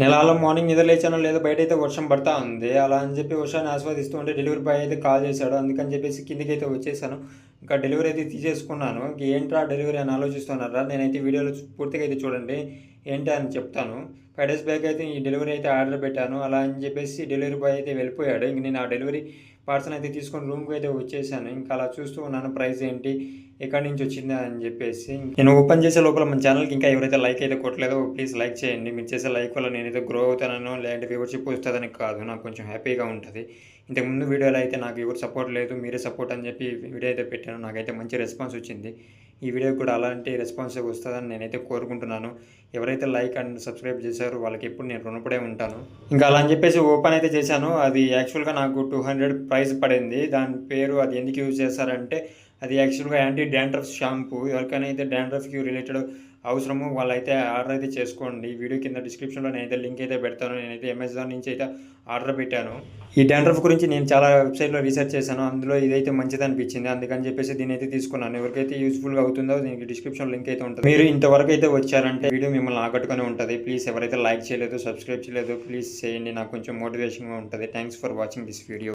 నెలలో మార్నింగ్ నిద్ర లేచానో లేదో బయట అయితే వర్షం పడతా ఉంది. అలా అని చెప్పి వర్షాన్ని ఆస్వాదిస్తూ ఉంటే డెలివరీ బాయ్ అయితే కాల్ చేశాడు. అందుకని చెప్పేసి కిందికి అయితే వచ్చేసాను. ఇంకా డెలివరీ అయితే తీసేసుకున్నాను. ఇంక ఏంట్రా డెలివరీ అని ఆలోచిస్తున్నారా? నేనైతే వీడియోలో పూర్తిగా అయితే చూడండి. ఏంటి అని చెప్తాను. ఫైవ్ డేస్ బ్యాక్ అయితే ఈ డెలివరీ అయితే ఆర్డర్ పెట్టాను. అలా అని చెప్పేసి డెలివరీ బాయ్ అయితే వెళ్ళిపోయాడు. ఇంక నేను ఆ డెలివరీ పార్సల్ అయితే తీసుకొని రూమ్కి అయితే వచ్చేసాను. ఇంకా అలా చూస్తూ ఉన్నాను ప్రైస్ ఏంటి ఎక్కడి నుంచి వచ్చిందా అని చెప్పేసి. నేను ఓపెన్ చేసే లోపల మన ఛానల్కి ఇంకా ఎవరైతే లైక్ అయితే కొట్టలేదో ప్లీజ్ లైక్ చేయండి. మీరు చేసే లైక్ వల్ల నేనైతే గ్రో అవుతానో లేదంటే వ్యూవర్షిప్ వస్తుందని కాదు. నాకు కొంచెం హ్యాపీగా ఉంటుంది. ఇంతకుముందు వీడియోలో అయితే నాకు ఎవరు సపోర్ట్ లేదు మీరే సపోర్ట్ అని చెప్పి వీడియో అయితే పెట్టాను. నాకైతే మంచి రెస్పాన్స్ వచ్చింది. ఈ వీడియో కూడా అలాంటి రెస్పాన్స్ వస్తుందని నేనైతే కోరుకుంటున్నాను. ఎవరైతే లైక్ అండ్ సబ్స్క్రైబ్ చేశారో వాళ్ళకి ఎప్పుడు నేను రుణపడే ఉంటాను. ఇంకా అలా అని చెప్పేసి ఓపెన్ అయితే చేశాను. అది యాక్చువల్గా నాకు టూ హండ్రెడ్ ప్రైస్ పడింది. దాని పేరు అది ఎందుకు యూజ్ చేశారంటే అది యాక్చువల్గా యాంటీ డాండ్రఫ్ షాంపూ. ఎవరికైనా అయితే డాండ్రఫ్కి రిలేటెడ్ అవసరము వాళ్ళైతే ఆర్డర్ అయితే చేసుకోండి. వీడియో కింద డిస్క్రిప్షన్లో నేనైతే లింక్ అయితే పెడతాను. నేనైతే అమెజాన్ నుంచి అయితే ఆర్డర్ పెట్టాను. ఈ డాండ్రఫ్ గురించి నేను చాలా వెబ్సైట్లో రీసెర్చ్ చేశాను. అందులో ఇదైతే మంచిది అనిపించింది. అందుకని చెప్పేసి దీని అయితే తీసుకున్నాను. ఎవరికైతే యూస్ఫుల్గా అవుతుందో దీనికి డిస్క్రిప్షన్ లింక్ అయితే ఉంటుంది. మీరు ఇంతవరకు అయితే వచ్చారంటే వీడియో మిమ్మల్ని ఆకట్టుకొని ఉంటుంది. ప్లీజ్ ఎవరైతే లైక్ చేయలేదు సబ్స్క్రైబ్ చేయలేదు ప్లీజ్ చేయండి. నాకు కొంచెం మోటివేషన్గా ఉంటుంది. Thanks for watching this video.